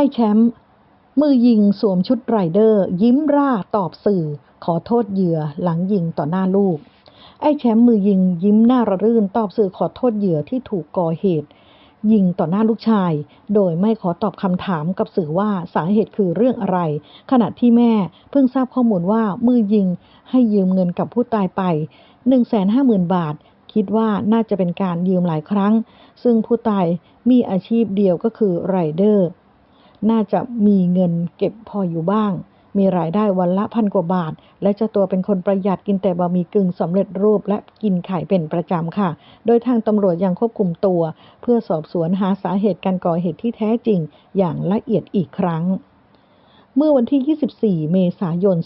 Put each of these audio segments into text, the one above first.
ไอ้แชมป์มือยิงสวมชุดไรเดอร์ ยิ้มร่าตอบสื่อ ขอโทษเหยื่อหลังยิงต่อหน้าลูก ไอ้แชมป์มือยิงยิ้มหน้าระรื่นตอบสื่อขอโทษเหยื่อที่ถูกก่อเหตุ ยิงต่อหน้าลูกชาย โดยไม่ขอตอบคำถามกับสื่อว่าสาเหตุคือเรื่องอะไร ขณะที่แม่เพิ่งทราบข้อมูลว่ามือยิงให้ยืมเงินกับผู้ตายไป 150,000 บาท คิดว่าน่าจะเป็นการยืมหลายครั้ง ซึ่งผู้ตายมีอาชีพเดียวก็คือไรเดอร์ น่าจะมีเงินเก็บพออยู่บ้าง มีรายได้วันละพันกว่าบาท และเจ้าตัวเป็นคนประหยัดกินแต่บะหมี่กึ่งสำเร็จรูปและกินไข่เป็นประจำค่ะ โดยทางตำรวจยังควบคุมตัว เพื่อสอบสวนหาสาเหตุการก่อเหตุที่แท้จริงอย่างละเอียดอีกครั้ง เมื่อวันที่ 24 เมษายน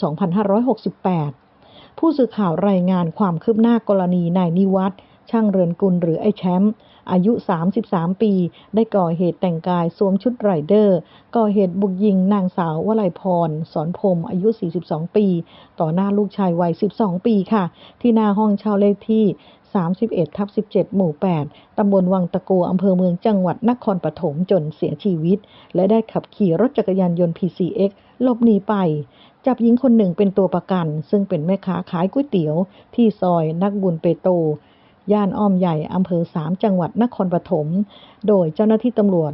2568ผู้สื่อข่าวรายงานความคืบหน้ากรณีนายนิวัฒน์ช่างเรือนกุลหรือไอ้แชมป์ อายุ 33 ปี ได้ก่อเหตุแต่งกายสวมชุดไรเดอร์ ก่อเหตุบุกยิงนางสาววลัยพร สอนพรมอายุ 42 ปี ต่อหน้าลูกชายวัย 12 ปีค่ะ ที่หน้าห้องเช่าเลขที่ 31ทับ17 หมู่ 8 ตำบลวังตะโกอำเภอเมืองจังหวัดนครปฐมจนเสียชีวิต และได้ขับขี่รถจักรยานยนต์ PCX หลบหนีไป จับหญิงคนหนึ่งเป็นตัวประกัน ซึ่งเป็นแม่ค้าขายก๋วยเตี๋ยว ที่ซอยนักบุญเปโต ย่านอ้อมใหญ่อำเภอสามจังหวัดนครปฐม โดยเจ้าหน้าที่ตำรวจ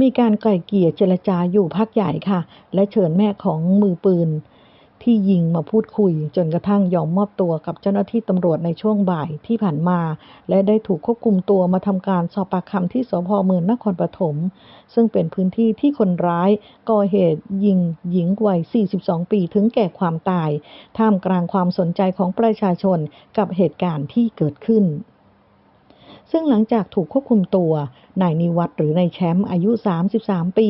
มีการไกล่เกลี่ยเจรจาอยู่พักใหญ่ค่ะ และเชิญแม่ของมือปืน ที่ยิงมาพูดคุย จนกระทั่งยอมมอบตัวกับเจ้าหน้าที่ตำรวจในช่วงบ่ายที่ผ่านมา และได้ถูกควบคุมตัวมาทำการสอบปากคำที่สพเมืองนครปฐมซึ่งเป็นพื้นที่ที่คนร้ายก่อเหตุยิงหญิงวัย 42 ปีถึงแก่ความตาย ท่ามกลางความสนใจของประชาชนกับเหตุการณ์ที่เกิดขึ้น ซึ่งหลังจากถูกควบคุมตัวนายนิวัตรหรือนายแชมป์อายุ 33 ปี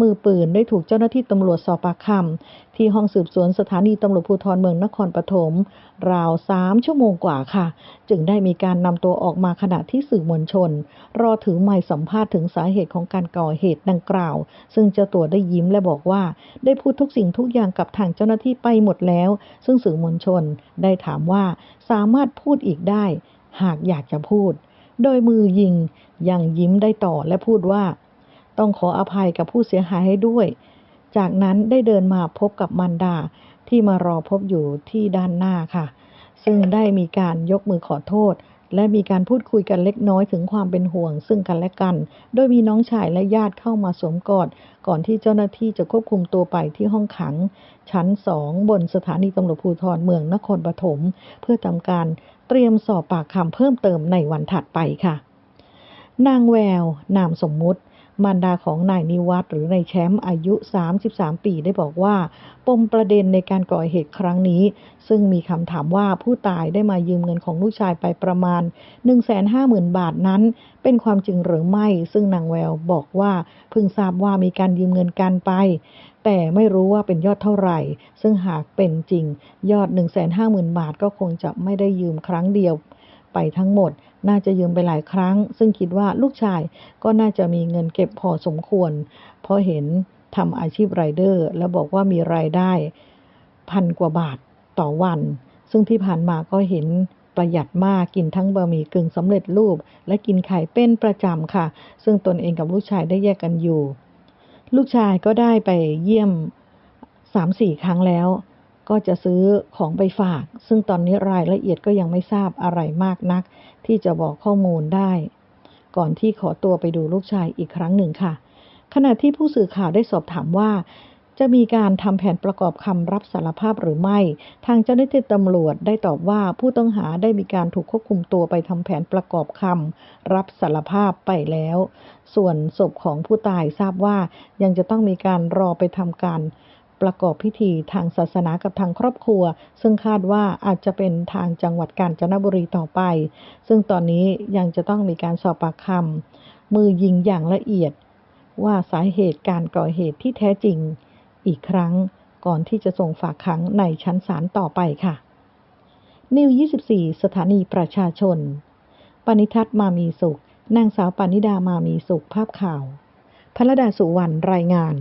มือปืนได้ถูกเจ้าหน้าที่ตำรวจสอบปากคำที่ห้องสืบสวนสถานีตำรวจภูธรเมืองนครปฐมราว3ชั่วโมงกว่าค่ะ จึงได้มีการนำตัวออกมาขณะที่สื่อมวลชน รอถือไมค์สัมภาษณ์ถึงสาเหตุของการก่อเหตุดังกล่าว ซึ่งเจ้าตัวได้ยิ้มและบอกว่า ได้พูดทุกสิ่งทุกอย่างกับทางเจ้าหน้าที่ไปหมดแล้ว ซึ่งสื่อมวลชนได้ถามว่าสามารถพูดอีกได้ หากอยากจะพูด โดยมือยิงยังยิ้มได้ต่อและพูดว่า ต้องขออภัยกับผู้เสียหายให้ด้วย จากนั้นได้เดินมาพบกับมันดาที่มารอพบอยู่ที่ด้านหน้าค่ะ ซึ่งได้มีการยกมือขอโทษ และมีการพูดคุยกันเล็กน้อยถึงความเป็นห่วงซึ่งกันและกัน โดยมีน้องชายและญาติเข้ามาสวมกอด ก่อนที่เจ้าหน้าที่จะควบคุมตัวไปที่ห้องขัง ชั้นสองบนสถานีตำรวจภูธรเมืองนครปฐมเพื่อทำการเตรียมสอบปากคำเพิ่มเติมในวันถัดไปค่ะ นางแวว นามสมมุติ มารดาของนายนิวัตรหรือนายแชมป์อายุ 33 ปีได้บอกว่า ปมประเด็นในการก่อเหตุครั้งนี้ ซึ่งมีคำถามว่าผู้ตายได้มายืมเงินของลูกชายไปประมาณ 150,000 บาทนั้น เป็นความจริงหรือไม่ ซึ่งนางแววบอกว่าเพิ่งทราบว่ามีการยืมเงินกันไป แต่ไม่รู้ว่าเป็นยอดเท่าไหร่ ซึ่งหากเป็นจริง ยอด 150,000 บาทก็คงจะไม่ได้ยืมครั้งเดียวไปทั้งหมด น่าจะยืมไปหลายครั้ง ซึ่งคิดว่าลูกชายก็น่าจะมีเงินเก็บพอสมควร เพราะเห็นทำอาชีพไรเดอร์ แล้วบอกว่ามีรายได้พันกว่าบาทต่อวัน ซึ่งที่ผ่านมาก็เห็นประหยัดมากกินทั้งบะหมี่กึ่งสำเร็จรูป และกินไข่เป็นประจำค่ะ ซึ่งตนเองกับลูกชายได้แยกกันอยู่ ลูกชายก็ได้ไปเยี่ยมสามสี่ครั้งแล้ว ก็จะซื้อของไปฝาก ซึ่งตอนนี้รายละเอียดก็ยังไม่ทราบอะไรมากนัก ที่จะบอกข้อมูลได้ ก่อนที่ขอตัวไปดูลูกชายอีกครั้งหนึ่งค่ะ ขณะที่ผู้สื่อข่าวได้สอบถามว่า จะมีการทำแผนประกอบคำรับสารภาพหรือไม่ ทางเจ้าหน้าที่ตำรวจได้ตอบว่าผู้ต้องหาได้มีการถูกควบคุมตัวไปทำแผนประกอบคำรับสารภาพไปแล้ว ส่วนศพของผู้ตายทราบว่ายังจะต้องมีการรอไปทำการ ประกอบพิธีทางศาสนากับทางครอบครัว ซึ่งคาดว่าอาจจะเป็นทางจังหวัดกาญจนบุรีต่อไป ซึ่งตอนนี้ยังจะต้องมีการสอบปากคำมือยิงอย่างละเอียด ว่าสาเหตุการก่อเหตุที่แท้จริง อีกครั้งก่อนที่จะส่งฝากขังในชั้นศาลต่อไปค่ะ นิว 24 สถานีประชาชน ปณิทัศน์มามีสุข นางสาวปานิดามามีสุขภาพข่าวพระดาสุวรรณรายงาน